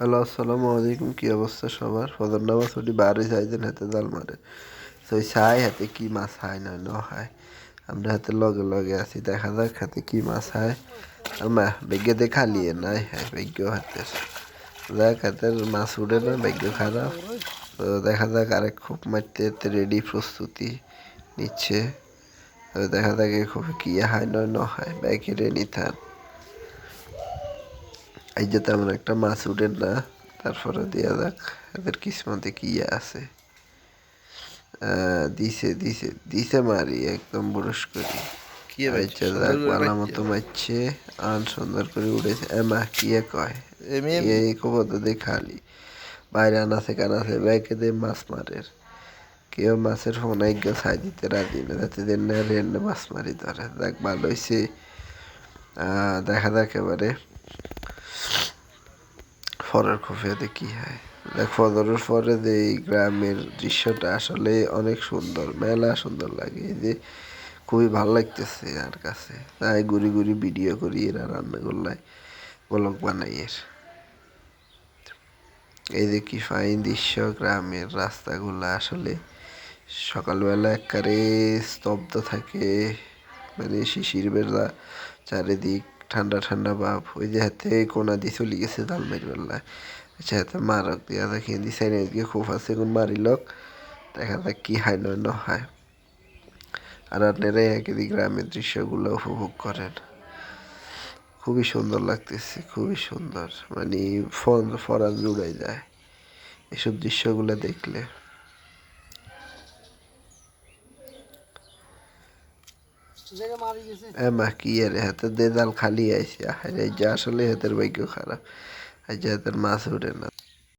Hello, আসসালামু আলাইকুম। কী অবস্থা সবার? ফদর নামাজ ওটি বারে যাইতেন হাতে জাল মারে। তো ছাই হাতে কি মাছ হয় না, ন হয়। আমরা হাতে লগে লগে আছি, দেখা যাক হাতে কি মাছ হয়। আমা বেগে দেখা লিয়ে নাই হ্যাঁ বেগ্য হাতে। দেখ হাতের মাছ উঠে না বেগ্য খারাপ। তো দেখা যাক আরেক খুব মারতে রেডি প্রস্তুতি নিচ্ছে। তো দেখা যাক খুব কি হয় নয় ন হয়। ব্যাগেরে নিতাম এই যে তেমন একটা মাছ উঠেন না তারপরে দেওয়া যাক এদের কিসমতে কি আছে। দিছে দিছে দিছে মারি একদম বুরস করি। কি? আচ্ছা, যাক, মারছে? মতো মারছে আন সুন্দর করে উড়েছে। এমা কি কয়? এই কবত দেখালি বাইরে আনাছে কানাছে ব্যাগে দিয়ে মাছ মারের। কেউ মাছের ফোন আজ্ঞা ছাই দিতে রাজি না যাতে দেন না রেন মাছ মারি ধরে। দেখ ভালো হয়েছে দেখা যাক এবারে। ফরের খুফিয়াতে কি হয়। দেখ ফদরের পরে যে এই গ্রামের দৃশ্যটা আসলে অনেক সুন্দর, মেলা সুন্দর লাগে। এই যে খুবই ভালো লাগতেছে আর কাছে। তাই ঘুরি ঘুরি ভিডিও করি এরা রান্না করলাই ব্লগ বানাই এর। এই যে কি ফাইন দৃশ্য, গ্রামের রাস্তাগুলা আসলে সকালবেলা একবারে স্তব্ধ থাকে। মানে শিশির বেলা চারিদিক ঠান্ডা ঠান্ডা ভাব ওই যে হাতে কোনা দিয়ে চলে গেছে জালমারি বেলা আচ্ছা হাতে মারক দিয়া দেখি দিছে এদিকে খুব আছে কোন মারিলক। দেখা যাক কি হয় নয় ন হয়। আর আপনারা একই গ্রামের দৃশ্যগুলো উপভোগ করেন। খুবই সুন্দর লাগতেছে, খুবই সুন্দর। মানে ফোন, ফরান জুড়ে যায়। এসব দৃশ্যগুলো দেখলে। এর হাতে দেদাল খালি আইছে? আরে যা আসলে হাতের ভাগ্য খারাপ। আর যে হাতের মাছ উঠে না।